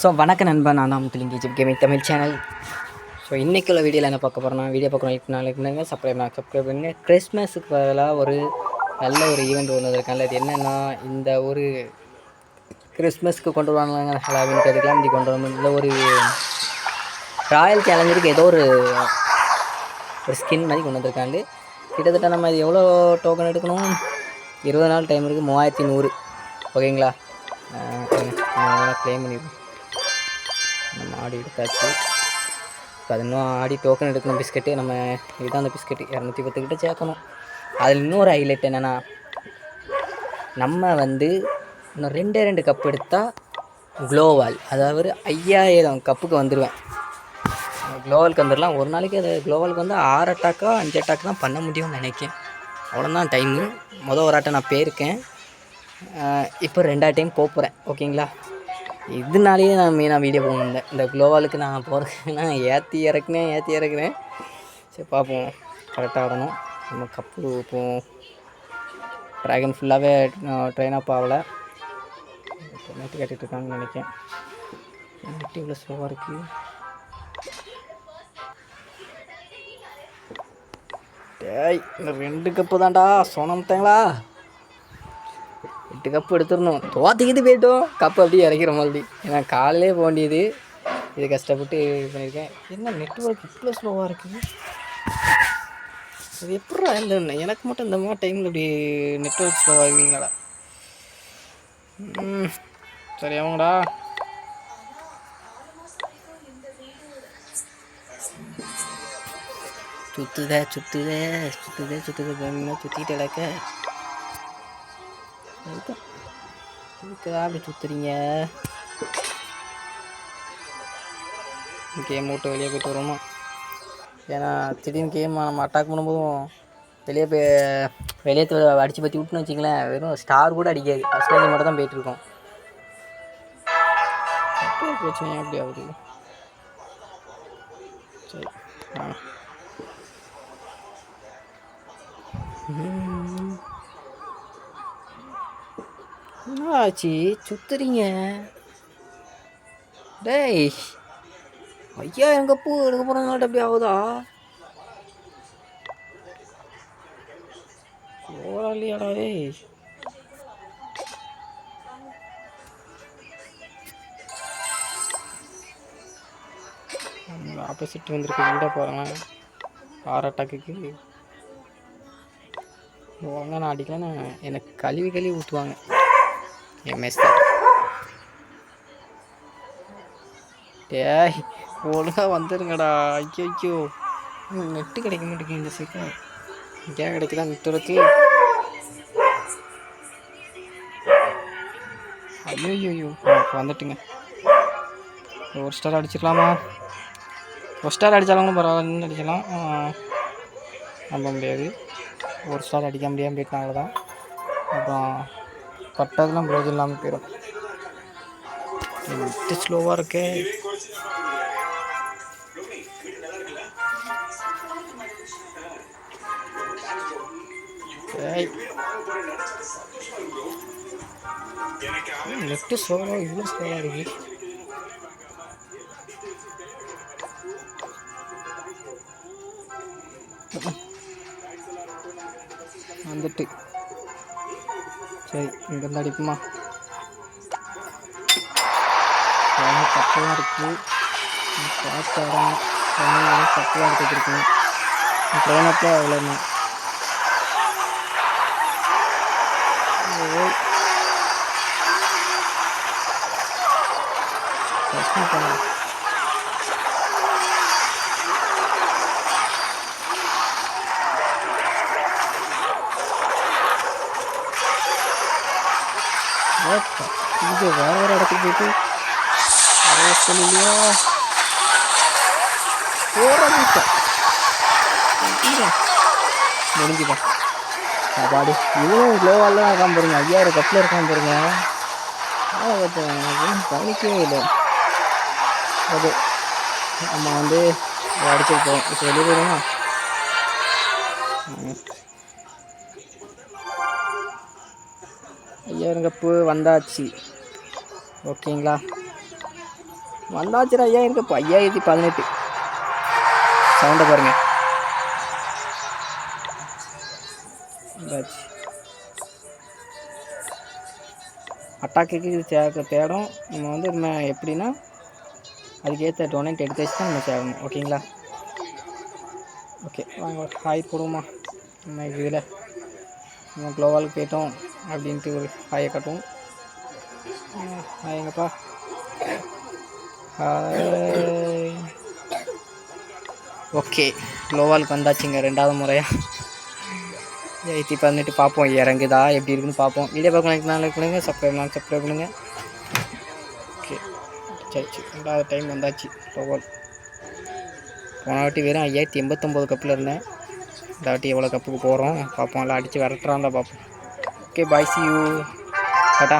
So வணக்க நண்பன் நான் தான் முத்துலிங்கி ஜிப் கேமிங் தமிழ் சேனல். ஸோ இன்றைக்குள்ள வீடியோவில் என்ன பார்க்க போகிறோம்னா வீடியோ பார்க்கணும் இப்போ லைக் பண்ணுங்கள் சப்ஸ்கிரைப் நான் சப்ஸ்கிரைப் பண்ணுங்கள் கிறிஸ்மஸுக்கு பதிலாக ஒரு நல்ல ஒரு ஈவெண்ட் ஒன்று வந்திருக்காங்க. அது என்னென்னா இந்த ஒரு கிறிஸ்மஸ்க்கு கொண்டு வருவாங்க ஹலாவின் அதுக்கெல்லாம் இப்படி கொண்டு வரணும். இந்த ஒரு ராயல் சேலஞ்சருக்கு ஏதோ ஒரு ஒரு ஸ்கின் மாதிரி கொண்டு வந்திருக்காண்டு கிட்டத்தட்ட நம்ம இது எவ்வளோ டோக்கன் எடுக்கணும்? இருபது நாள் டைம் இருக்குது மூவாயிரத்தி நூறு. ஓகேங்களா க்ளைம் பண்ணிடுவோம் நம்ம ஆடி எடுத்தாச்சு. இப்போ அது இன்னும் ஆடி டோக்கன் எடுக்கணும் பிஸ்கெட்டு. நம்ம இதுதான் அந்த பிஸ்கெட்டு. இரநூத்தி பத்துக்கிட்ட சேர்க்கணும். அதில் இன்னொரு ஹைலைட் என்னென்னா நம்ம வந்து இன்னும் ரெண்டே ரெண்டு கப் எடுத்தால் க்ளோவால் அதாவது ஐயாயிரம் கப்புக்கு வந்துடுவேன் க்ளோவலுக்கு வந்துடலாம் ஒரு நாளைக்கு அது குளோவலுக்கு வந்து ஆறு அட்டாக்கோ அஞ்சு அட்டாக் தான் பண்ண முடியும்னு நினைக்கேன். அவ்வளோதான் டைமு மொதல் ஒரு ஆட்டம் நான் போயிருக்கேன். இப்போ ரெண்டாவது டைம் போக போகிறேன் ஓகேங்களா இதனாலேயே நான் மெயினாக வீடியோ போகணும் இந்த குளோவாலுக்கு நான் போகிறேன்னா ஏற்றி இறக்குனேன் ஏற்றி இறக்குனேன். சரி பார்ப்போம். கரெக்டாக ஆடணும். நம்ம கப்பு இப்போ ட்ராகன் ஃபுல்லாகவே ட்ரெயின் அப் ஆகலை. நெட்டு கட்டிகிட்டு இருக்காங்கன்னு நினைக்கிறேன். நெட்டு இவ்வளோ ஸ்லோவாக இருக்குது டேய் இந்த ரெண்டு கப்பு தான்டா. சொன்னமுட்டாங்களா எட்டு கப்பு எடுத்துடணும் தோத்திக்கிட்டு போயிட்டோம் கப்பு அப்படியே இறக்கிற மாதிரி ஏன்னா காலையிலே போக வேண்டியது இது கஷ்டப்பட்டு இது பண்ணியிருக்கேன் என்ன நெட்ஒர்க் இவ்வளோ ஸ்லோவாக இருக்குது அது எப்படா இந்த எனக்கு மட்டும் இந்த மாதிரி டைமில் இப்படி நெட்ஒர்க் ஸ்லோவாக இருக்குங்களா சரி அவங்கடா சுத்துத சுத்துத சுத்துத சுத்துத சுத்திட்டு கிடக்க அப்படி சுத்துறீங்க கேம் விட்டு வெளியே போயிட்டு வருமா ஏன்னா திடீர்னு கேம் நம்ம அட்டாக் பண்ணும்போதும் வெளியே போய் வெளியே அடித்து பற்றி விட்டுன்னு வச்சிங்களேன் வெறும் ஸ்டார் கூட அடிக்காது. ஃபஸ்ட் மட்டும் தான் போயிட்டுருக்கோம். பிரச்சனையாக அப்படி ஆகுது? சரி ஆ ம். என்ன ஆச்சு சுத்துறீங்க. டேய் ஐயா எங்க பூ எடுக்க போறாங்க அப்படி ஆகுதா? போராளியாடா டேய். ஆப்போசிட் வந்திருக்கு விட போகிறாங்க ஆர் அட்டாக்குக்கு ஒழுங்கா நான் அடிக்கலன்னா எனக்கு கழுவி கழுவி ஊற்றுவாங்க எம்எஸ் டேய் ஒழுங்காக வந்துருங்கடா ஐயோ நெட்டு கிடைக்க மாட்டேங்குது இந்த செகண்ட் எங்கேயா கிடைக்குதா நெட்டுறதுக்கு ஐயோ வந்துட்டுங்க ஒரு ஸ்டார் அடிச்சிடலாமா ஒரு ஸ்டார் அடித்தாலும் பரவாயில்லன்னு அடிக்கலாம் நம்ப முடியாது ஒரு ஸ்டார் அடிக்க முடியாமல் போயிட்டாங்க தான் அப்புறம் பட்டதெல்லாம் ப்ரோஜன் இல்லாமல் போயிடும் ஸ்லோவாக இருக்கே. நெட்டு ஸ்லோவாக இவ்வளோ ஸ்லோவாக இருக்கு. வந்துட்டு. சரி இங்கேருந்து அடிக்குமா கப்பலாக இருக்குது பார்த்து ஆடணும் கப்பலாக எடுத்து வச்சுருக்கணும் ட்ரெயின் அப்பில் அவ்வளோ பிரச்சனை பண்ண இது வேற வேற இடத்துக்கு போயிட்டு நிறைய போராடிட்டேன் முடிஞ்சுதான் பாடி இவனும் க்ளோவால் தான் இருக்கான் பாருங்க. ஐயாயிரம் கப்பில் இருக்கான் பாருங்க. கவனிக்கவே இல்லை. அது நம்ம வந்து அடிச்சிருப்போம் இப்போ வெளியே போயிடுமா ஐயாயிரம் கப்பு வந்தாச்சு. ஓகேங்களா? வந்தாச்சுடா ஐயாயிரம் இப்போ ஐயாயிரத்தி பதினெட்டு. சவுண்டை பாருங்க. அட்டாக்குக்கு இது தேடும். நம்ம வந்து நம்ம எப்படின்னா அதுக்கேற்ற டொனேட் எடுத்து வச்சு தான் நம்ம தேடணும் ஓகேங்களா? ஓகே வாங்க ஹாய் போடுவோமா? நம்ம இதில் நம்ம க்ளோவாலுக்கு போயிட்டோம் அப்படின்ட்டு ஒரு ஹாயை காட்டுவோம். எங்கப்பா ஹாய். ஓகே லோவாலுக்கு வந்தாச்சுங்க ரெண்டாவது முறையாக எயிட்டி பண்ணிட்டு பார்ப்போம் இறங்குதா எப்படி இருக்குன்னு பார்ப்போம் வீடியோ பார்க்க நாளைக்கு சப்ளை சப்ஸ்கிரைப் சப்ஸ்கிரைப் பண்ணுங்கள் ஓகே சரி ரெண்டாவது டைம் வந்தாச்சு லோவால். போன வாட்டி வெறும் ஐயாயிரத்தி எண்பத்தொம்போது கப்பில் இருந்தேன். இந்த வாட்டி எவ்வளோ கப்புக்கு போகிறோம் பார்ப்போம் எல்லாம் அடித்து விரட்டுறாங்களா பார்ப்போம் okay bye see you tata